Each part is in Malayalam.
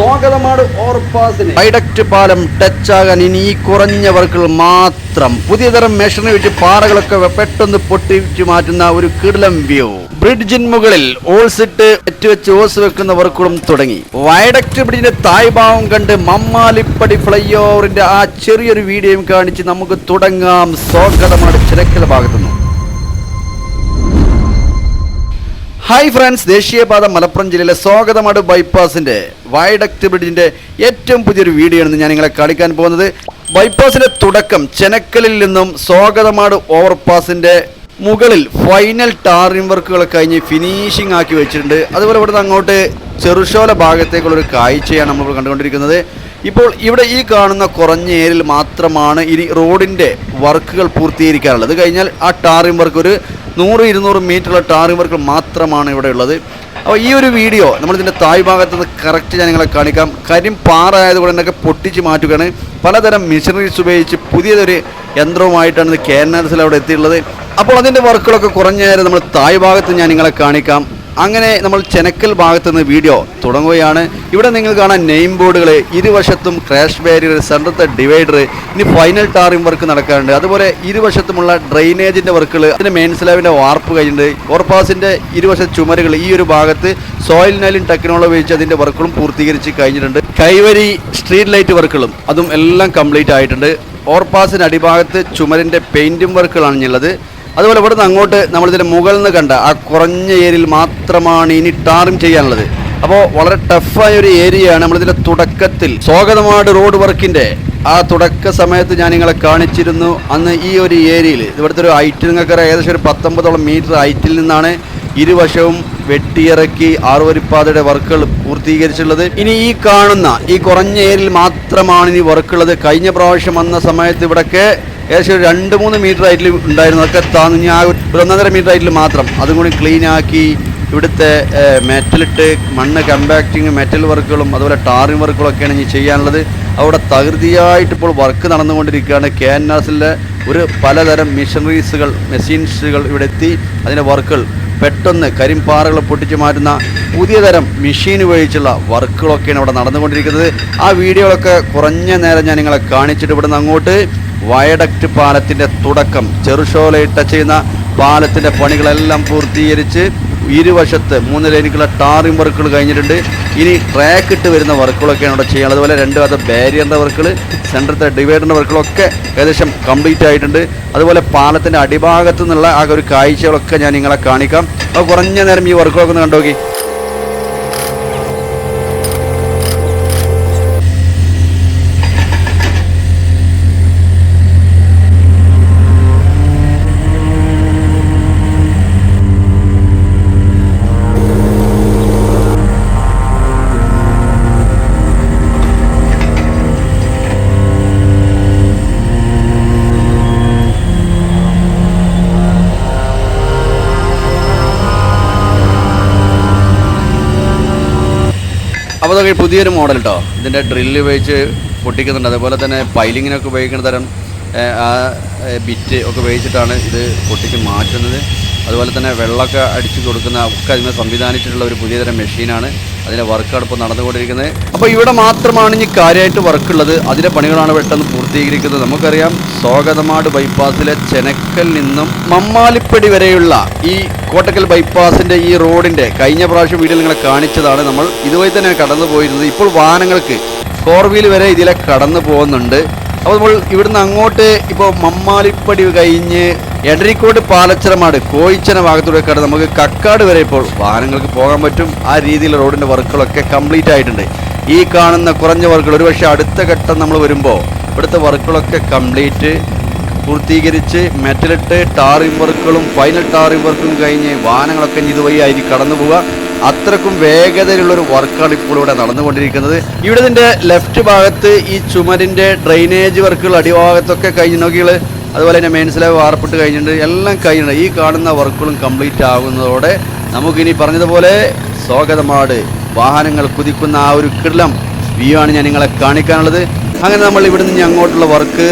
സ്വാഗതമാണ് ഓർപ്പാസിന് വൈഡക്റ്റ് പാലം ടച്ച് ആകാൻ ഇനി ഈ കുറഞ്ഞവർക്ക് മാത്രം. പുതിയ തരം മെഷീനെ വെച്ച് പാറകളൊക്കെ പെട്ടെന്ന് പൊട്ടിച്ചു മാറ്റുന്ന ഒരു കിടലം വ്യൂ. ബ്രിഡ്ജിൻ മുകളിൽ ഓൾസിട്ട് വെച്ച് ഓസ് വെക്കുന്ന വർക്കുകളും തുടങ്ങി. വയഡക്റ്റ് ബ്രിഡ്ജിന്റെ തായ്ഭാവം കണ്ട് മമ്മാലിപ്പടി ഫ്ലൈ ഓവറിന്റെ ആ ചെറിയൊരു വീഡിയോയും കാണിച്ച് നമുക്ക് തുടങ്ങാം. സ്വാഗതമാണ് ചിരക്കൽ ഭാഗത്തുനിന്ന്. ഹായ് ഫ്രണ്ട്സ് ദേശീയപാത മലപ്പുറം ജില്ലയിലെ സ്വാഗതമാട് ബൈപ്പാസിന്റെ വയഡക്ട് ബ്രിഡിന്റെ ഏറ്റവും പുതിയൊരു വീഡിയോ ആണ് ഞാൻ നിങ്ങളെ കാണിക്കാൻ പോകുന്നത്. ബൈപ്പാസിന്റെ തുടക്കം ചെനക്കലിൽ നിന്നും സ്വാഗതമാട് ഓവർപാസിന്റെ മുകളിൽ ഫൈനൽ ടാറിംഗ് വർക്കുകൾ കഴിഞ്ഞ് ഫിനിഷിംഗ് ആക്കി വെച്ചിട്ടുണ്ട്. അതുപോലെ ഇവിടുന്ന് അങ്ങോട്ട് ചെറുശോല ഭാഗത്തേക്കുള്ളൊരു കാഴ്ചയാണ് നമ്മൾ കണ്ടുകൊണ്ടിരിക്കുന്നത്. ഇപ്പോൾ ഇവിടെ ഈ കാണുന്ന കുറഞ്ഞ ഏരിയയിൽ മാത്രമാണ് ഇനി റോഡിന്റെ വർക്കുകൾ പൂർത്തീകരിക്കാറുള്ളത് കഴിഞ്ഞാൽ ആ ടാറിംഗ് വർക്ക് ഒരു നൂറ് ഇരുന്നൂറ് മീറ്ററുള്ള ടാറിംഗ് വർക്കുകൾ മാത്രമാണ് ഇവിടെ ഉള്ളത്. അപ്പോൾ ഈ ഒരു വീഡിയോ നമ്മളിതിന്റെ തായ് ഭാഗത്ത് നിന്ന് കറക്റ്റ് ഞാൻ നിങ്ങളെ കാണിക്കാം. കരിം പാറ ആയതുകൊണ്ട് പൊട്ടിച്ച് മാറ്റുകയാണ്. പലതരം മെഷീനറീസ് ഉപയോഗിച്ച് പുതിയതൊരു യന്ത്രവുമായിട്ടാണ് ഇത് കേരളത്തിൽ അവിടെ എത്തിയിട്ടുള്ളത്. അപ്പോൾ അതിന്റെ വർക്കുകളൊക്കെ കുറഞ്ഞ നേരം നമ്മൾ തായ് ഭാഗത്ത് ഞാൻ നിങ്ങളെ കാണിക്കാം. അങ്ങനെ നമ്മൾ ചെനക്കൽ ഭാഗത്ത് നിന്ന് വീഡിയോ തുടങ്ങുകയാണ്. ഇവിടെ നിങ്ങൾ കാണാൻ നെയിം ബോർഡുകൾ ഇരുവശത്തും ക്രാഷ് ബാരിയർ സെന്ററത്തെ ഡിവൈഡർ ഇനി ഫൈനൽ ടാറിംഗ് വർക്ക് നടക്കാറുണ്ട്. അതുപോലെ ഇരുവശത്തുമുള്ള ഡ്രെയിനേജിന്റെ വർക്കുകൾ അതിന്റെ മെയിൻ സ്ലാബിന്റെ വാർപ്പ് കഴിഞ്ഞിട്ടുണ്ട്. ഓർപ്പാസിന്റെ ഇരുവശ ചുമരുകൾ ഈ ഒരു ഭാഗത്ത് സോയിൽ നൈലിൻ ടെക്നോളജി ഉപയോഗിച്ച് അതിന്റെ വർക്കുകളും പൂർത്തീകരിച്ച് കഴിഞ്ഞിട്ടുണ്ട്. കൈവരി സ്ട്രീറ്റ് ലൈറ്റ് വർക്കുകളും അതും എല്ലാം കംപ്ലീറ്റ് ആയിട്ടുണ്ട്. ഓർപ്പാസിന്റെ അടിഭാഗത്ത് ചുമരിന്റെ പെയിന്റും വർക്കുകളാണ് ഇനിയുള്ളത് അതുപോലെ ഇവിടുന്ന് അങ്ങോട്ട് നമ്മളിതിന്റെ മുകളിൽ നിന്ന് കണ്ട ആ കുറഞ്ഞ ഏരിയയിൽ മാത്രമാണ് ഇനി ടാറിങ് ചെയ്യാനുള്ളത്. അപ്പോൾ വളരെ ടഫായ ഒരു ഏരിയയാണ് നമ്മളിതിന്റെ തുടക്കത്തിൽ. സ്വാഗതമാട് റോഡ് വർക്കിന്റെ ആ തുടക്ക സമയത്ത് ഞാൻ നിങ്ങളെ കാണിച്ചിരുന്നു. അന്ന് ഈ ഒരു ഏരിയയിൽ ഇവിടുത്തെ ഒരു ഹൈറ്റ് നിങ്ങൾക്കറിയാം. ഏകദേശം ഒരു പത്തൊമ്പതോളം മീറ്റർ ഹൈറ്റിൽ നിന്നാണ് ഇരുവശവും വെട്ടിയിറക്കി ആറുവരിപ്പാതയുടെ വർക്കുകൾ പൂർത്തീകരിച്ചിട്ടുള്ളത്. ഇനി ഈ കാണുന്ന ഈ കുറഞ്ഞ ഏരിയയിൽ മാത്രമാണ് ഇനി വർക്കുള്ളത് കഴിഞ്ഞ പ്രാവശ്യം വന്ന സമയത്ത് ഇവിടൊക്കെ ഏകദേശം ഒരു രണ്ട് മൂന്ന് മീറ്റർ ഹൈറ്റിൽ ഉണ്ടായിരുന്നു അതൊക്കെ താന്ന് ഞാൻ ഒരു ഒന്നര മീറ്റർ ഹൈറ്റിൽ മാത്രം. അതും കൂടി ക്ലീനാക്കി ഇവിടുത്തെ മെറ്റലിട്ട് മണ്ണ് കമ്പാക്റ്റിങ് മെറ്റൽ വർക്കുകളും അതുപോലെ ടാറിങ് വർക്കുകളൊക്കെയാണ് ഇനി ചെയ്യാനുള്ളത്. അവിടെ തകൃതിയായിട്ട് ഇപ്പോൾ വർക്ക് നടന്നുകൊണ്ടിരിക്കുകയാണ്. കെ എൻ എസിലെ ഒരു പലതരം മെഷീനറീസുകൾ മെഷീൻസുകൾ ഇവിടെ എത്തി അതിന്റെ വർക്കുകൾ പെട്ടെന്ന് കരിമ്പാറകൾ പൊട്ടിച്ചു മാറ്റുന്ന പുതിയ തരം മെഷീൻ ഉപയോഗിച്ചുള്ള വർക്കുകളൊക്കെയാണ് ഇവിടെ നടന്നുകൊണ്ടിരിക്കുന്നത്. ആ വീഡിയോകളൊക്കെ കുറഞ്ഞ നേരം ഞാൻ നിങ്ങളെ കാണിച്ചിട്ട് ഇവിടുന്ന് അങ്ങോട്ട് വയഡക്റ്റ് പാലത്തിന്റെ തുടക്കം. ചെറുശോലയിട്ട ചെയ്യുന്ന പാലത്തിന്റെ പണികളെല്ലാം പൂർത്തീകരിച്ച് ഇരുവശത്ത് മൂന്ന് ലൈനിക്കുള്ള ടാറിംഗ് വർക്കുകൾ കഴിഞ്ഞിട്ടുണ്ട്. ഇനി ട്രാക്ക് ഇട്ട് വരുന്ന വർക്കുകളൊക്കെയാണ് ഇവിടെ ചെയ്യുന്നത് അതുപോലെ രണ്ട് അത് ബാരിയറിന്റെ വർക്കുകൾ സെന്ററത്തെ ഡിവൈഡറിന്റെ വർക്കുകളൊക്കെ ഏകദേശം കംപ്ലീറ്റ് ആയിട്ടുണ്ട്. അതുപോലെ പാലത്തിന്റെ അടിഭാഗത്തു നിന്നുള്ള ആ ഒരു കാഴ്ചകളൊക്കെ ഞാൻ നിങ്ങളെ കാണിക്കാം. അപ്പോൾ കുറഞ്ഞ നേരം ഈ വർക്കുകളൊക്കെ ഒന്ന് കണ്ടുനോക്കി അപ്പോൾ പുതിയൊരു മോഡൽ കേട്ടോ ഇതിന്റെ ഡ്രില്ല് ഉപയോഗിച്ച് പൊട്ടിക്കുന്നുണ്ട്. അതുപോലെ തന്നെ പൈലിങ്ങിനൊക്കെ ഉപയോഗിക്കുന്ന തരം ആ ബിറ്റ് ഒക്കെ ഉപയോഗിച്ചിട്ടാണ് ഇത് പൊട്ടിച്ച് മാറ്റുന്നത്. അതുപോലെ തന്നെ വെള്ളമൊക്കെ അടിച്ചു കൊടുക്കുന്ന ഒക്കെ അതിന് സംവിധാനിച്ചിട്ടുള്ള ഒരു പുതിയ തരം മെഷീനാണ്. അതിന്റെ വർക്കാണ് ഇപ്പോൾ നടന്നുകൊണ്ടിരിക്കുന്നത്. അപ്പോൾ ഇവിടെ മാത്രമാണ് ഇനി കാര്യമായിട്ട് വർക്കുള്ളത് അതിന്റെ പണികളാണ് പെട്ടെന്ന് പൂർത്തീകരിക്കുന്നത്. നമുക്കറിയാം സ്വാഗതമാട് ബൈപ്പാസിലെ ചെനക്കൽ നിന്നും മമ്മാലിപ്പടി വരെയുള്ള ഈ കോട്ടക്കൽ ബൈപ്പാസിന്റെ ഈ റോഡിന്റെ കഴിഞ്ഞ പ്രാവശ്യം വീഡിയോ നിങ്ങളെ കാണിച്ചതാണ് നമ്മൾ. ഇതുവഴി തന്നെ കടന്നു പോയിരുന്നത്. ഇപ്പോൾ വാഹനങ്ങൾക്ക് ഫോർ വീൽ വരെ ഇതിലെ കടന്നു പോകുന്നുണ്ട്. അപ്പോൾ നമ്മൾ ഇവിടുന്ന് അങ്ങോട്ട് ഇപ്പോൾ മമ്മാലിപ്പടി കഴിഞ്ഞ് എടരിക്കോട് പാലച്ചിറമാട് കോയിച്ചന ഭാഗത്തൂടെ കടന്ന് നമുക്ക് കക്കാട് വരെ ഇപ്പോൾ വാഹനങ്ങൾക്ക് പോകാൻ പറ്റും. ആ രീതിയിൽ റോഡിന്റെ വർക്കുകളൊക്കെ കംപ്ലീറ്റ് ആയിട്ടുണ്ട്. ഈ കാണുന്ന കുറഞ്ഞ വർക്കുകൾ ഒരുപക്ഷെ അടുത്ത ഘട്ടം നമ്മൾ വരുമ്പോൾ ഇവിടുത്തെ വർക്കുകളൊക്കെ കംപ്ലീറ്റ് പൂർത്തീകരിച്ച് മെറ്റലിട്ട് ടാറിംഗ് വർക്കുകളും ഫൈനൽ ടാറിംഗ് വർക്കും കഴിഞ്ഞ് വാഹനങ്ങളൊക്കെ ഇതുവഴി ആയിരിക്കും കടന്നു പോവുക. അത്രക്കും വേഗതയിലുള്ളൊരു വർക്കാണ് ഇപ്പോൾ ഇവിടെ നടന്നുകൊണ്ടിരിക്കുന്നത്. ഇവിടെ ഇതിന്റെ ലെഫ്റ്റ് ഭാഗത്ത് ഈ ചുമരിന്റെ ഡ്രെയിനേജ് വർക്കുകൾ അടിഭാഗത്തൊക്കെ കഴിഞ്ഞ് നോക്കികൾ അതുപോലെ തന്നെ മെയിൻസിലെ വാർപ്പിട്ട് കഴിഞ്ഞിട്ടുണ്ട്. എല്ലാം കഴിഞ്ഞു ഈ കാണുന്ന വർക്കുകളും കംപ്ലീറ്റ് ആകുന്നതോടെ നമുക്കിനി പറഞ്ഞതുപോലെ സ്വാഗതമാട്. വാഹനങ്ങൾ കുതിക്കുന്ന ആ ഒരു കിടലം വ്യൂ ആണ് ഞാൻ നിങ്ങളെ കാണിക്കാനുള്ളത്. അങ്ങനെ നമ്മൾ ഇവിടെ നിന്ന് അങ്ങോട്ടുള്ള വർക്ക്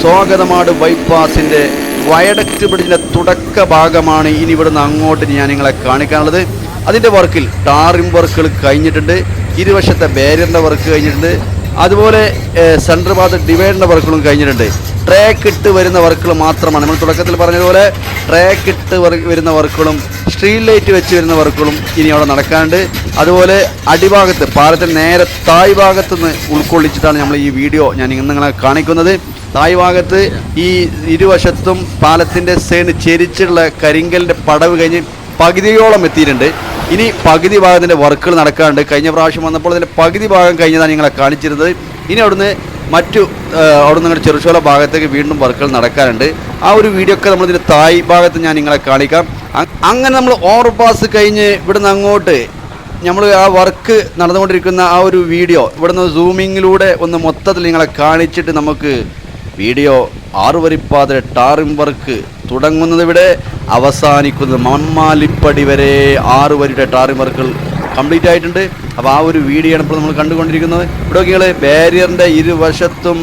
സ്വാഗതമാട് ബൈപ്പാസിന്റെ വയഡക്റ്റ് ബ്രിഡ്ജിന്റെ തുടക്ക ഭാഗമാണ് ഇനി ഇവിടുന്ന് അങ്ങോട്ട് ഞാൻ നിങ്ങളെ കാണിക്കാനുള്ളത്. അതിന്റെ വർക്കിൽ ടാറിം വർക്കുകൾ കഴിഞ്ഞിട്ടുണ്ട്. ഇരുവശത്തെ ബാരിയറിന്റെ വർക്ക് കഴിഞ്ഞിട്ടുണ്ട്. അതുപോലെ സെൻട്രൽ ഭാഗത്ത് ഡിവൈഡറിന്റെ വർക്കുകളും കഴിഞ്ഞിട്ടുണ്ട്. ട്രാക്ക് ഇട്ട് വരുന്ന വർക്കുകൾ മാത്രമാണ്. നമ്മൾ തുടക്കത്തിൽ പറഞ്ഞതുപോലെ ട്രാക്ക് ഇട്ട് വരുന്ന വർക്കുകളും സ്ട്രീറ്റ് ലൈറ്റ് വെച്ച് വരുന്ന വർക്കുകളും ഇനി അവിടെ നടക്കാണ്ട് അതുപോലെ അടിഭാഗത്ത് പാലത്തിന് നേരെ തായ് ഭാഗത്ത് നിന്ന് ഉൾക്കൊള്ളിച്ചിട്ടാണ് നമ്മൾ ഈ വീഡിയോ ഞാൻ ഇന്ന് നിങ്ങളെ കാണിക്കുന്നത്. തായ് ഭാഗത്ത് ഈ ഇരുവശത്തും പാലത്തിന്റെ സൈഡ് ചെരിച്ചുള്ള കരിങ്കലിന്റെ പടവ് കഴിഞ്ഞ് പകുതിയോളം എത്തിയിട്ടുണ്ട്. ഇനി പകുതി ഭാഗത്തിന്റെ വർക്കുകൾ നടക്കാറുണ്ട്. കഴിഞ്ഞ പ്രാവശ്യം വന്നപ്പോൾ അതിന്റെ പകുതി ഭാഗം കഴിഞ്ഞതാണ് നിങ്ങളെ കാണിച്ചിരുന്നത്. ഇനി അവിടുന്ന് മറ്റു അവിടുന്ന് നിങ്ങളുടെ ചെറുശോല ഭാഗത്തേക്ക് വീണ്ടും വർക്കുകൾ നടക്കാറുണ്ട്. ആ ഒരു വീഡിയോ ഒക്കെ നമ്മളിതിന്റെ തായ് ഭാഗത്ത് ഞാൻ നിങ്ങളെ കാണിക്കാം. അങ്ങനെ നമ്മൾ ഓവർപാസ് കഴിഞ്ഞ് ഇവിടുന്ന് അങ്ങോട്ട് നമ്മൾ ആ വർക്ക് നടന്നുകൊണ്ടിരിക്കുന്ന ആ ഒരു വീഡിയോ ഇവിടുന്ന് സൂമിങ്ങിലൂടെ ഒന്ന് മൊത്തത്തിൽ നിങ്ങളെ കാണിച്ചിട്ട് നമുക്ക് വീഡിയോ ആറുവരിപ്പാതിരെ ടാറിം വർക്ക് തുടങ്ങുന്നത് ഇവിടെ അവസാനിക്കുന്നത് മമ്മാലിപ്പടി വരെ ആറ് വരിയുടെ ടാറിമർക്കൾ കംപ്ലീറ്റ് ആയിട്ടുണ്ട്. അപ്പോൾ ആ ഒരു വീഡിയോ ആണ് ഇപ്പോൾ നമ്മൾ കണ്ടുകൊണ്ടിരിക്കുന്നത്. ഇവിടെ നിങ്ങൾ ബാരിയറിന്റെ ഇരുവശത്തും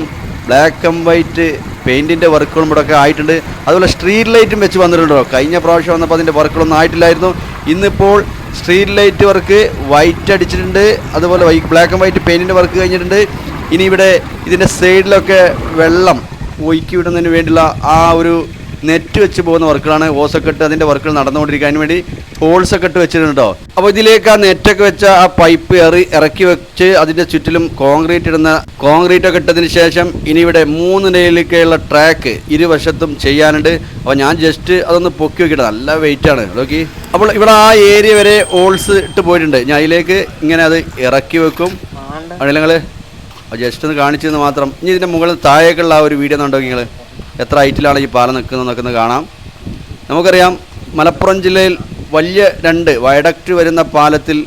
ബ്ലാക്ക് ആൻഡ് വൈറ്റ് പെയിന്റിന്റെ വർക്കുകളും ഇവിടെ ഒക്കെ ആയിട്ടുണ്ട്. അതുപോലെ സ്ട്രീറ്റ് ലൈറ്റും വെച്ച് വന്നിട്ടുണ്ടോ കഴിഞ്ഞ പ്രാവശ്യം വന്നപ്പോൾ അതിന്റെ വർക്കുകളൊന്നും ആയിട്ടില്ലായിരുന്നു. ഇന്നിപ്പോൾ സ്ട്രീറ്റ് ലൈറ്റ് വർക്ക് വൈറ്റ് അടിച്ചിട്ടുണ്ട്. അതുപോലെ ബ്ലാക്ക് ആൻഡ് വൈറ്റ് പെയിന്റിന്റെ വർക്ക് കഴിഞ്ഞിട്ടുണ്ട്. ഇനി ഇവിടെ ഇതിന്റെ സൈഡിലൊക്കെ വെള്ളം ഒഴുക്കി വിടുന്നതിന് വേണ്ടിയുള്ള ആ ഒരു നെറ്റ് വെച്ച് പോകുന്ന വർക്കുകളാണ് ഓസൊക്കെ ഇട്ട് അതിന്റെ വർക്കുകൾ നടന്നുകൊണ്ടിരിക്കാൻ വേണ്ടി ഹോൾസ് ഒക്കെ ഇട്ട് വെച്ചിട്ടുണ്ടോ അപ്പോൾ ഇതിലേക്ക് ആ നെറ്റൊക്കെ വെച്ച ആ പൈപ്പ് എറി ഇറക്കി വെച്ച് അതിന്റെ ചുറ്റിലും കോൺക്രീറ്റ് ഇടുന്ന കോൺക്രീറ്റ് ഒക്കെ ഇട്ടതിന് ശേഷം ഇനി ഇവിടെ മൂന്ന് നിലയിലേക്കുള്ള ട്രാക്ക് ഇരുവശത്തും ചെയ്യാനുണ്ട്. അപ്പോൾ ഞാൻ ജസ്റ്റ് അതൊന്ന് പൊക്കി വെക്കട്ടെ. നല്ല വെയിറ്റ് ആണ്. നോക്കി. അപ്പോൾ ഇവിടെ ആ ഏരിയ വരെ ഹോൾസ് ഇട്ട് പോയിട്ടുണ്ട്. ഞാൻ അതിലേക്ക് ഇങ്ങനെ അത് ഇറക്കി വെക്കും. അല്ലെങ്കിൽ നിങ്ങൾ ജസ്റ്റ് ഒന്ന് കാണിച്ചെന്ന് മാത്രം. ഇനി ഇതിന്റെ മുകളിൽ താഴേക്കുള്ള ആ ഒരു വീഡിയോ ഉണ്ടോ നിങ്ങൾ എത്ര ഹൈറ്റിലാണ് ഈ പാലം നിൽക്കുന്നതെന്നൊക്കെ ഒന്ന് കാണാം. നമുക്കറിയാം മലപ്പുറം ജില്ലയിൽ വലിയ രണ്ട് വയഡക്റ്റ് വരുന്ന പാലത്തിൽ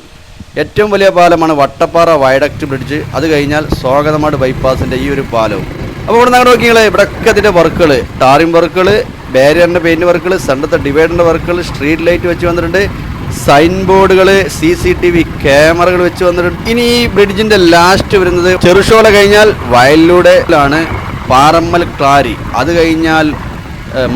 ഏറ്റവും വലിയ പാലമാണ് വട്ടപ്പാറ വയഡക്റ്റ് ബ്രിഡ്ജ്. അത് കഴിഞ്ഞാൽ സ്വാഗതമാട് ബൈപ്പാസിന്റെ ഈ ഒരു പാലവും. അപ്പോൾ ഇവിടെ നിന്ന് നോക്കിയാൽ ഇവിടെയൊക്കെ അതിന്റെ വർക്കുകൾ ടാറിംഗ് വർക്കുകൾ ബാരിയറിന്റെ പെയിന്റ് വർക്കുകൾ സെന്റത്തെ ഡിവൈഡറിന്റെ വർക്കുകൾ സ്ട്രീറ്റ് ലൈറ്റ് വെച്ച് വന്നിട്ടുണ്ട്. സൈൻ ബോർഡുകൾ സി സി ടി വി ക്യാമറകൾ വെച്ച് വന്നിട്ടുണ്ട്. ഇനി ഈ ബ്രിഡ്ജിന്റെ ലാസ്റ്റ് വരുന്നത് ചെറുഷോല കഴിഞ്ഞാൽ വയലിലൂടെ ആണ് പാറമ്മൽ ക്ലാരി. അത് കഴിഞ്ഞാൽ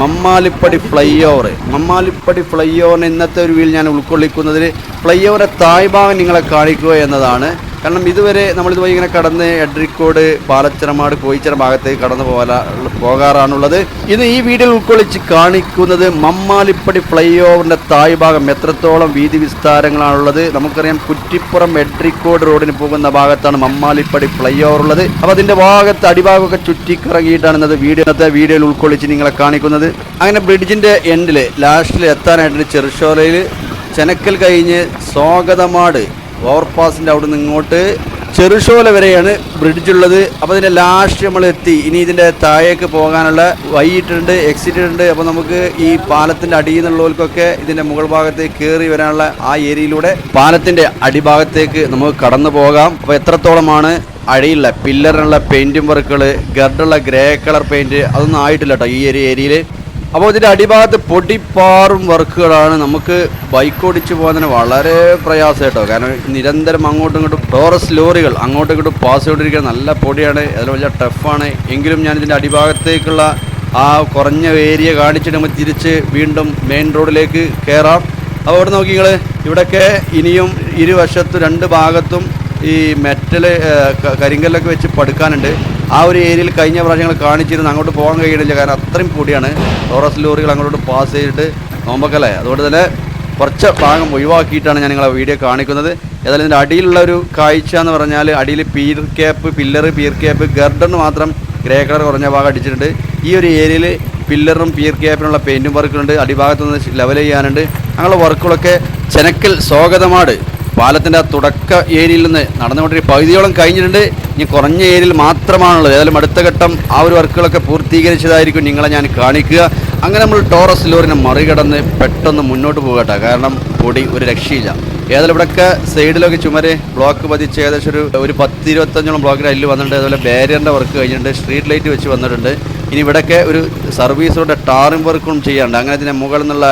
മമ്മാലിപ്പടി ഫ്ലൈ ഓവർ മമ്മാലിപ്പടി ഫ്ലൈ ഓവറിന് ഇന്നത്തെ ഒരു വീൽ ഞാൻ ഉൾക്കൊള്ളിക്കുന്നതിൽ ഫ്ലൈ ഓവറെ തായ്ഭാഗം നിങ്ങളെ കാണിക്കുക എന്നതാണ്. കാരണം ഇതുവരെ നമ്മളിതുപോലെ ഇങ്ങനെ കടന്ന് എഡ്രിക്കോട് പാലച്ചിറമാട് കോയിച്ചിറ ഭാഗത്തേക്ക് കടന്നു പോകാ പോകാറാണുള്ളത്. ഇത് ഈ വീഡിയോയിൽ ഉൾക്കൊള്ളിച്ച് കാണിക്കുന്നത് മമ്മാലിപ്പടി ഫ്ലൈ ഓവറിന്റെ തായ് ഭാഗം എത്രത്തോളം വീതി വിസ്താരങ്ങളാണുള്ളത്. നമുക്കറിയാം കുറ്റിപ്പുറം എഡ്രിക്കോട് റോഡിന് പോകുന്ന ഭാഗത്താണ് മമ്മാലിപ്പടി ഫ്ലൈ ഓവർ ഉള്ളത് അപ്പോൾ അതിന്റെ ഭാഗത്ത് അടിഭാഗമൊക്കെ ചുറ്റിക്കറങ്ങിയിട്ടാണ് ഇന്നത് വീഡിയോ ഇന്നത്തെ വീഡിയോയിൽ ഉൾക്കൊള്ളിച്ച് നിങ്ങളെ കാണിക്കുന്നത്. അങ്ങനെ ബ്രിഡ്ജിന്റെ എൻഡിൽ ലാസ്റ്റിൽ എത്താനായിട്ട് ചെറുശോലയിൽ ചെനക്കൽ കഴിഞ്ഞ് സ്വാഗതമാട് ഓവർപാസിന്റെ അവിടെ നിന്ന് ഇങ്ങോട്ട് ചെറുശോല വരെയാണ് ബ്രിഡ്ജ് ഉള്ളത്. അപ്പോൾ ഇതിന്റെ ലാസ്റ്റ് നമ്മൾ എത്തി. ഇനി ഇതിന്റെ താഴേക്ക് പോകാനുള്ള വൈകിട്ടുണ്ട് എക്സിറ്റ് ഉണ്ട് അപ്പോൾ നമുക്ക് ഈ പാലത്തിന്റെ അടിയിൽ നിന്നുള്ളവർക്കൊക്കെ ഇതിന്റെ മുകൾ ഭാഗത്തേക്ക് കയറി വരാനുള്ള ആ ഏരിയയിലൂടെ പാലത്തിന്റെ അടിഭാഗത്തേക്ക് നമുക്ക് കടന്നു പോകാം. അപ്പോൾ എത്രത്തോളമാണ് അടിയിലുള്ള പില്ലറിനുള്ള പെയിന്റും വർക്കുകൾ ഗർഡുള്ള ഗ്രേ കളർ പെയിന്റ് അതൊന്നും ആയിട്ടില്ല കേട്ടോ ഈ ഒരു ഏരിയയിൽ അപ്പോൾ ഇതിന്റെ അടിഭാഗത്ത് പൊടിപ്പാറും വർക്കുകളാണ് നമുക്ക് ബൈക്ക് ഓടിച്ച് പോകാൻ തന്നെ വളരെ പ്രയാസം കേട്ടോ. കാരണം നിരന്തരം അങ്ങോട്ടും ഇങ്ങോട്ടും ടോറസ് ലോറികൾ അങ്ങോട്ടും ഇങ്ങോട്ടും പാസ് ചെയ്തുകൊണ്ടിരിക്കുന്ന നല്ല പൊടിയാണ്. അതിൽ വലിയ ടഫാണ് എങ്കിലും ഞാൻ ഇതിന്റെ അടിഭാഗത്തേക്കുള്ള ആ കുറഞ്ഞ ഏരിയ കാണിച്ചിട്ട് നമുക്ക് തിരിച്ച് വീണ്ടും മെയിൻ റോഡിലേക്ക് കയറാം. അപ്പോൾ ഇവിടെ നോക്കി നിങ്ങൾ ഇവിടെയൊക്കെ ഇനിയും ഇരുവശത്തും രണ്ട് ഭാഗത്തും ഈ മെറ്റൽ കരിങ്കല്ലൊക്കെ വെച്ച് പടുക്കാനുണ്ട്. ആ ഒരു ഏരിയയിൽ കഴിഞ്ഞ പ്രാവശ്യങ്ങൾ കാണിച്ചിരുന്നു. അങ്ങോട്ട് പോകാൻ കഴിയണില്ല കാരണം അത്രയും കൂടിയാണ് ടോറസ് ലോറികൾ അങ്ങോട്ട് പാസ് ചെയ്തിട്ട് നോമ്പക്കല്ലേ അതുകൊണ്ട് തന്നെ കുറച്ച് ഭാഗം ഒഴിവാക്കിയിട്ടാണ് ഞാൻ നിങ്ങളെ വീഡിയോ കാണിക്കുന്നത്. ഏതായാലും ഇതിന്റെ അടിയിലുള്ള ഒരു കാഴ്ച എന്ന് പറഞ്ഞാൽ അടിയിൽ pier cap pillar pier cap ഗർഡറിന് മാത്രം ഗ്രേ കളർ കുറഞ്ഞ ഭാഗം അടിച്ചിട്ടുണ്ട്. ഈ ഒരു ഏരിയയിൽ പില്ലറും പീർ ക്യാപ്പിനുള്ള പെയിന്റും വർക്കുകളുണ്ട്. അടിഭാഗത്തുനിന്ന് ലെവൽ ചെയ്യാനുണ്ട്. അങ്ങനെയുള്ള വർക്കുകളൊക്കെ ചെനക്കൽ സ്വാഗതമാട്. പാലത്തിന്റെ ആ തുടക്ക ഏരിയയിൽ നിന്ന് നടന്നുകൊണ്ടിരിക്കുന്ന പകുതിയോളം കഴിഞ്ഞിട്ടുണ്ട്. ഇനി കുറഞ്ഞ ഏരിയയിൽ മാത്രമാണുള്ളത്. ഏതായാലും അടുത്ത ഘട്ടം ആ ഒരു വർക്കുകളൊക്കെ പൂർത്തീകരിച്ചതായിരിക്കും നിങ്ങളെ ഞാൻ കാണിക്കുക. അങ്ങനെ നമ്മൾ ടോറസ് ലോറിനെ മറികടന്ന് പെട്ടെന്ന് മുന്നോട്ട് പോകട്ടെ. കാരണം പൊടി ഒരു രക്ഷയില്ല. ഏതായാലും ഇവിടെയൊക്കെ സൈഡിലൊക്കെ ചുമര് ബ്ലോക്ക് പതിച്ച് ഏകദേശം ഒരു ഒരു പത്ത് ഇരുപത്തഞ്ചോളം ബ്ലോക്കിന്റെ അതിൽ വന്നിട്ടുണ്ട്. അതുപോലെ ബാരിയറിന്റെ വർക്ക് കഴിഞ്ഞിട്ടുണ്ട്. സ്ട്രീറ്റ് ലൈറ്റ് വെച്ച് വന്നിട്ടുണ്ട്. ഇനി ഇവിടെയൊക്കെ ഒരു സർവീസ് റോഡ് ടാറിംഗ് വർക്കും ചെയ്യാനുണ്ട് അങ്ങനെ ഇതിന്റെ മുകളിൽ നിന്നുള്ള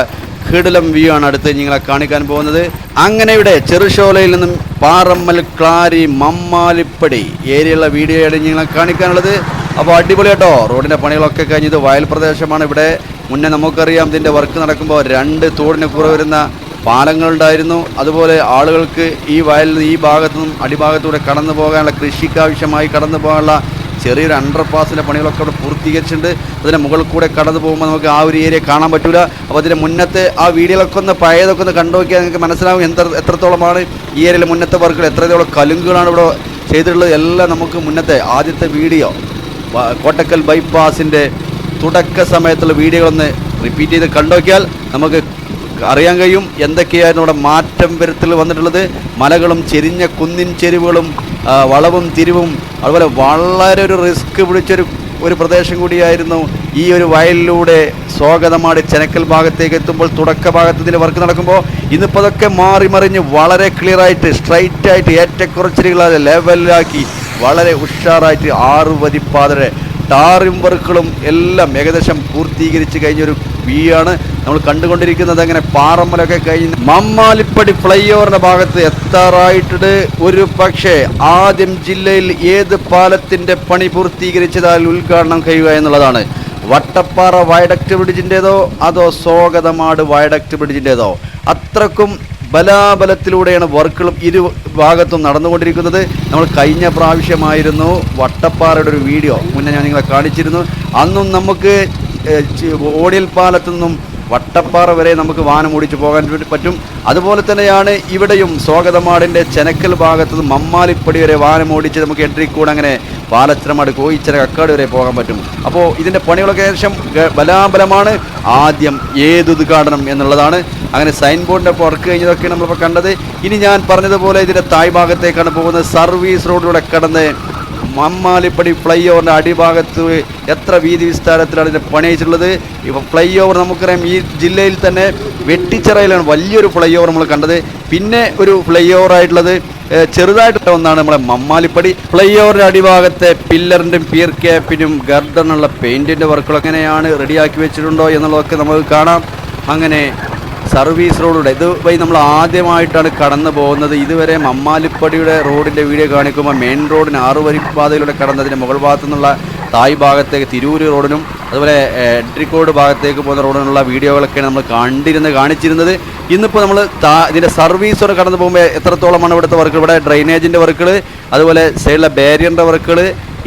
കിടിലം വ്യൂ ആണ് അടുത്ത് നിങ്ങളെ കാണിക്കാൻ പോകുന്നത്. അങ്ങനെ ചെറുശോലയിൽ നിന്നും പാറമ്മൽ ക്ലാരി മമ്മാലിപ്പടി ഏരിയയുള്ള വീഡിയോ ആണ് നിങ്ങളെ കാണിക്കാനുള്ളത്. അപ്പോൾ അടിപൊളി കേട്ടോ. റോഡിന്റെ പണികളൊക്കെ കഴിഞ്ഞത് വയൽ പ്രദേശമാണ് ഇവിടെ. മുന്നേ നമുക്കറിയാം ഇതിന്റെ വർക്ക് നടക്കുമ്പോൾ രണ്ട് തോടിന് കുറവ് വരുന്ന പാലങ്ങളുണ്ടായിരുന്നു. അതുപോലെ ആളുകൾക്ക് ഈ വയലിൽ ഈ ഭാഗത്തു നിന്നും അടിഭാഗത്തൂടെ കടന്നു പോകാനുള്ള കൃഷിക്കാവശ്യമായി കടന്നു പോകാനുള്ള ചെറിയൊരു അണ്ടർ പാസിന്റെ പണികളൊക്കെ അവിടെ പൂർത്തീകരിച്ചിട്ടുണ്ട്. അതിന്റെ മുകളിൽ കൂടെ കടന്നു പോകുമ്പോൾ നമുക്ക് ആ ഒരു ഏരിയ കാണാൻ പറ്റില്ല അപ്പോൾ അതിന്റെ മുന്നത്തെ ആ വീഡിയോകളൊക്കെ ഒന്ന് പഴയതൊക്കെ ഒന്ന് കണ്ടു നോക്കിയാൽ നിങ്ങൾക്ക് മനസ്സിലാവും എന്ത് എത്രത്തോളമാണ് ഈ ഏരിയയിലെ മുന്നത്തെ വർക്കുകൾ എത്രത്തോളം കലുങ്കുകളാണ് ഇവിടെ ചെയ്തിട്ടുള്ളത്. എല്ലാം നമുക്ക് മുന്നത്തെ ആദ്യത്തെ വീഡിയോ കോട്ടക്കൽ ബൈപ്പാസിന്റെ തുടക്ക സമയത്തുള്ള വീഡിയോകളൊന്ന് റിപ്പീറ്റ് ചെയ്ത് കണ്ടുനോക്കിയാൽ നമുക്ക് അറിയാൻ കഴിയും എന്തൊക്കെയായിരുന്നു ഇവിടെ മാറ്റം വരുത്തൽ വന്നിട്ടുള്ളത്. മലകളും ചെരിഞ്ഞ കുന്നിൻ ചെരിവുകളും വളവും തിരിവും അതുപോലെ വളരെ ഒരു റിസ്ക് പിടിച്ചൊരു ഒരു പ്രദേശം കൂടിയായിരുന്നു ഈ ഒരു വയലിലൂടെ സ്വാഗതമാടി ചെനക്കൽ ഭാഗത്തേക്ക് എത്തുമ്പോൾ തുടക്ക ഭാഗത്ത് വർക്ക് നടക്കുമ്പോൾ ഇന്നിപ്പോൾ അതൊക്കെ മാറി മറിഞ്ഞ് വളരെ ക്ലിയർ ആയിട്ട് സ്ട്രൈറ്റ് ആയിട്ട് ഏറ്റക്കുറച്ചിലുകളെ ലെവലിലാക്കി വളരെ ഉഷാറായിട്ട് ആറ് ടാറിം വർക്കുകളും എല്ലാം ഏകദേശം പൂർത്തീകരിച്ച് കഴിഞ്ഞൊരു വീയാണ് നമ്മൾ കണ്ടുകൊണ്ടിരിക്കുന്നത്. അങ്ങനെ പാറമ്മലൊക്കെ കഴിഞ്ഞ് മമ്മാലിപ്പടി ഫ്ലൈ ഓവറിന്റെ ഭാഗത്ത് എത്താറായിട്ടുണ്ട്. ഒരു പക്ഷേ ആദ്യം ജില്ലയിൽ ഏത് പാലത്തിന്റെ പണി പൂർത്തീകരിച്ചതാൽ ഉദ്ഘാടനം കഴിയുക എന്നുള്ളതാണ്. വട്ടപ്പാറ വയഡക്ട് ബ്രിഡ്ജിന്റെതോ അതോ സ്വാഗതമാട് വയഡക്ട് ബ്രിഡ്ജിന്റെതോ അത്രക്കും ബലാബലത്തിലൂടെയാണ് വർക്കുകളും ഇരു ഭാഗത്തും നടന്നുകൊണ്ടിരിക്കുന്നത്. നമ്മൾ കഴിഞ്ഞ പ്രാവശ്യമായിരുന്നു വട്ടപ്പാറയുടെ ഒരു വീഡിയോ. മുന്നേ ഞാൻ നിങ്ങളെ കാണിച്ചിരുന്നു. അന്നും നമുക്ക് ഓടിയൽ പാലത്തു നിന്നും വട്ടപ്പാറ വരെ നമുക്ക് വാനം ഓടിച്ചു പോകാൻ പറ്റും. അതുപോലെ തന്നെയാണ് ഇവിടെയും സ്വാഗതമാടിന്റെ ചെനക്കൽ ഭാഗത്ത് മമ്മാലിപ്പടി വരെ വാനം ഓടിച്ച് നമുക്ക് എൻട്രി കൂടെ അങ്ങനെ പാലച്ചിറമാട് കോയിച്ചിറ കക്കാട് വരെ പോകാൻ പറ്റും. അപ്പോൾ ഇതിന്റെ പണികളൊക്കെ ഏകദേശം ബലാബലമാണ്. ആദ്യം ഏത് ഉദ്ഘാടനം എന്നുള്ളതാണ്. അങ്ങനെ സൈൻ ബോർഡിന്റെ വർക്ക് കഴിഞ്ഞതൊക്കെ നമ്മളിപ്പോൾ കണ്ടത്. ഇനി ഞാൻ പറഞ്ഞതുപോലെ ഇതിന്റെ തായ് ഭാഗത്തേക്കാണ് പോകുന്നത്. സർവീസ് റോഡിലൂടെ കടന്ന് മമ്മാലിപ്പടി ഫ്ലൈ ഓവറിന്റെ അടിഭാഗത്ത് എത്ര വീതി വിസ്താരത്തിലാണ് ഇതിനെ പണിയിച്ചിട്ടുള്ളത് ഇപ്പം ഫ്ലൈ ഓവർ നമുക്കറിയാം ഈ ജില്ലയിൽ തന്നെ വെട്ടിച്ചിറയിലാണ് വലിയൊരു ഫ്ലൈ ഓവർ നമ്മൾ കണ്ടത്. പിന്നെ ഒരു ഫ്ലൈ ഓവർ ആയിട്ടുള്ളത് ചെറുതായിട്ടുള്ള ഒന്നാണ് നമ്മളെ മമ്മാലിപ്പടി ഫ്ലൈ ഓവറിന്റെ അടിഭാഗത്തെ പില്ലറിന്റെയും പിയർ ക്യാപ്പിനും ഗർഡനുള്ള പെയിന്റിന്റെ വർക്കുകൾ എങ്ങനെയാണ് റെഡിയാക്കി വെച്ചിട്ടുണ്ടോ എന്നുള്ളതൊക്കെ നമുക്ക് കാണാം. അങ്ങനെ സർവീസ് റോഡിലൂടെ ഇത് വഴി നമ്മൾ ആദ്യമായിട്ടാണ് കടന്നു പോകുന്നത്. ഇതുവരെ മമ്മാലിപ്പടിയുടെ റോഡിന്റെ വീഡിയോ കാണിക്കുമ്പോൾ മെയിൻ റോഡിന് ആറ് വരിപ്പാതയിലൂടെ കടന്നതിന്റെ മുകൾ ഭാഗത്തു നിന്നുള്ള തായ് ഭാഗത്തേക്ക് തിരൂര് റോഡിനും അതുപോലെ ഏഹ്, എഡ്രിക്കോട് ഭാഗത്തേക്ക് പോകുന്ന റോഡിനുള്ള വീഡിയോകളൊക്കെയാണ് നമ്മൾ കണ്ടിരുന്ന് കാണിച്ചിരുന്നത്. ഇന്നിപ്പോൾ നമ്മൾ താ ഇതിന്റെ സർവീസ് റോഡ് കടന്നു പോകുമ്പോൾ എത്രത്തോളമാണ് ഇവിടുത്തെ വർക്കുകൾ ഇവിടെ ഡ്രൈനേജിന്റെ വർക്കുകൾ അതുപോലെ സൈഡിലെ ബാരിയറിന്റെ വർക്കുകൾ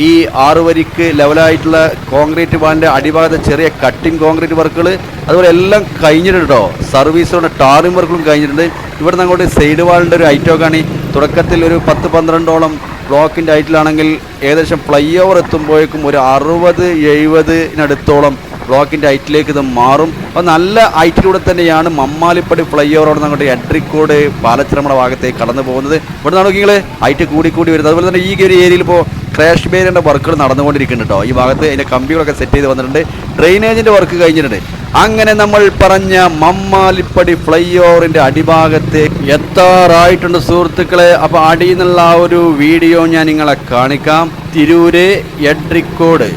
ഈ ആറ് വരിക്ക് ലെവലായിട്ടുള്ള കോൺക്രീറ്റ് ബാന്റെ അടിഭാഗത്തെ ചെറിയ കട്ടിങ് കോൺക്രീറ്റ് വർക്കുകൾ അതുപോലെ എല്ലാം കഴിഞ്ഞിട്ടുണ്ട്? കേട്ടോ സർവീസുകളുടെ ടാറിംഗ് വർക്കുകളും കഴിഞ്ഞിട്ടുണ്ട്. ഇവിടുന്ന് അങ്ങോട്ട് സൈഡ് വാളിന്റെ ഒരു ഐറ്റമൊക്കെയാണ് തുടക്കത്തിൽ ഒരു പത്ത് പന്ത്രണ്ടോളം ബ്ലോക്കിന്റെ ഹൈറ്റിലാണെങ്കിൽ ഏകദേശം ഫ്ലൈ ഓവർ എത്തുമ്പോഴേക്കും ഒരു അറുപത് എഴുപതിനടുത്തോളം ബ്ലോക്കിന്റെ ഹൈറ്റിലേക്ക് ഇത് മാറും. അപ്പോൾ നല്ല ഹൈറ്റിലൂടെ തന്നെയാണ് മമ്മാലിപ്പടി ഫ്ലൈ ഓവറോട് അങ്ങോട്ട് എട്രിക്കോട് പാലച്ചിറമട ഭാഗത്തേക്ക് കടന്നു പോകുന്നത് ഇവിടെ നോക്കി നോക്കിയെങ്കിൽ ഹൈറ്റ് കൂടി കൂടി വരുന്നത്. അതുപോലെ തന്നെ ഈ ഒരു ഏരിയയിൽ ഇപ്പോൾ ക്രാഷ് ബേരിന്റെ വർക്കുകൾ നടന്നുകൊണ്ടിരിക്കുന്നുണ്ട് കേട്ടോ ഈ ഭാഗത്ത് അതിന്റെ കമ്പികളൊക്കെ സെറ്റ് ചെയ്ത് വന്നിട്ടുണ്ട്. ഡ്രെയിനേജിന്റെ വർക്ക് കഴിഞ്ഞിട്ടുണ്ട്. അങ്ങനെ നമ്മൾ പറഞ്ഞ മമ്മാലിപ്പടി ഫ്ലൈ ഓവറിന്റെ അടിഭാഗത്ത് എത്താറായിട്ടുണ്ട് സുഹൃത്തുക്കളെ. അപ്പോൾ അടിയിൽ നിന്നുള്ള ആ ഒരു വീഡിയോ ഞാൻ നിങ്ങളെ കാണിക്കാം. തിരൂര് എഡ്രിക്കോട്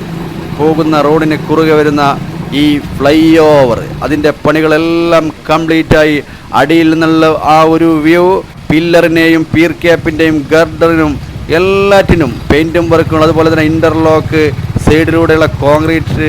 പോകുന്ന റോഡിന് കുറുകെ വരുന്ന ഈ ഫ്ലൈ ഓവർ അതിന്റെ പണികളെല്ലാം കംപ്ലീറ്റായി അടിയിൽ നിന്നുള്ള ആ ഒരു വ്യൂ പില്ലറിനെയും പീർ ക്യാപ്പിന്റെയും ഗർഡറിനും എല്ലാറ്റിനും പെയിന്റും വർക്കുകളും അതുപോലെ തന്നെ ഇന്റർലോക്ക് സൈഡിലൂടെയുള്ള കോൺക്രീറ്റ്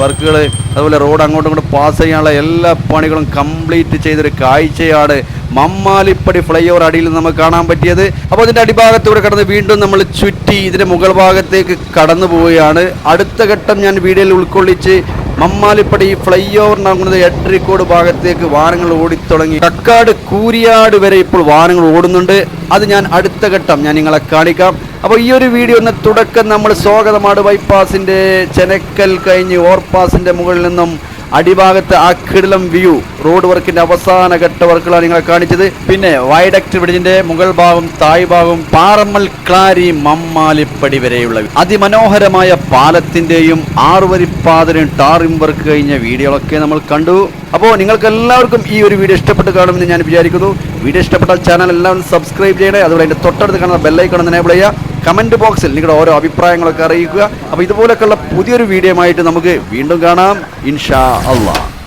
വർക്കുകൾ അതുപോലെ റോഡ് അങ്ങോട്ടും ഇങ്ങോട്ടും പാസ് ചെയ്യാനുള്ള എല്ലാ പണികളും കംപ്ലീറ്റ് ചെയ്തൊരു കാഴ്ചയാണ് മമ്മാലിപ്പടി ഫ്ലൈ ഓവർ അടിയിൽ നിന്ന് നമുക്ക് കാണാൻ പറ്റിയത്. അപ്പോൾ അതിന്റെ അടിഭാഗത്തൂടെ കടന്ന് വീണ്ടും നമ്മൾ ചുറ്റി ഇതിന്റെ മുകൾ ഭാഗത്തേക്ക് കടന്നു പോവുകയാണ്. അടുത്ത ഘട്ടം ഞാൻ വീഡിയോയിൽ ഉൾക്കൊള്ളിച്ച് മമ്മാലിപ്പടി ഫ്ലൈ ഓവർ നടക്കുന്നത് എട്ടരിക്കോട് ഭാഗത്തേക്ക് വാഹനങ്ങൾ ഓടിത്തുടങ്ങി. കക്കാട് കൂരിയാട് വരെ ഇപ്പോൾ വാഹനങ്ങൾ ഓടുന്നുണ്ട്. അത് ഞാൻ അടുത്ത ഘട്ടം ഞാൻ നിങ്ങളെ കാണിക്കാം. അപ്പോൾ ഈ ഒരു വീഡിയോ എന്ന തുടക്കം നമ്മൾ സ്വാഗതമാട് ബൈപ്പാസിന്റെ ചെനക്കൽ കഴിഞ്ഞ് ഓവർപാസിന്റെ മുകളിൽ നിന്നും അടിഭാഗത്ത് ആ കിടിലം വ്യൂ റോഡ് വർക്കിന്റെ അവസാന ഘട്ട വർക്കുകളാണ് നിങ്ങളെ കാണിച്ചത്. പിന്നെ വൈഡക്ട് ബ്രിഡ്ജിന്റെ മുകൾ ഭാഗം തായ് ഭാഗം പാറമ്മൽ ക്ലാരി മമ്മാലിപ്പടി വരെയുള്ള അതിമനോഹരമായ പാലത്തിന്റെയും ആറുവരിപ്പാതയും ടാറിം വർക്ക് കഴിഞ്ഞ വീഡിയോകളൊക്കെ നമ്മൾ കണ്ടു. അപ്പോൾ നിങ്ങൾക്ക് എല്ലാവർക്കും ഈ ഒരു വീഡിയോ ഇഷ്ടപ്പെട്ട് കാണുമെന്ന് ഞാൻ വിചാരിക്കുന്നു. വീഡിയോ ഇഷ്ടപ്പെട്ട ചാനൽ എല്ലാവരും സബ്സ്ക്രൈബ് ചെയ്യണേ. അതുപോലെ അതിന്റെ തൊട്ടടുത്ത് കാണുന്ന ബെല്ലൈക്കൺ ഒന്ന് എനേബിൾ ചെയ്യുക. കമന്റ് ബോക്സിൽ നിങ്ങളുടെ ഓരോ അഭിപ്രായങ്ങളൊക്കെ അറിയിക്കുക. അപ്പോൾ ഇതുപോലൊക്കെയുള്ള പുതിയൊരു വീഡിയോ നമുക്ക് വീണ്ടും കാണാം. ഇൻഷാ അള്ളാഹ്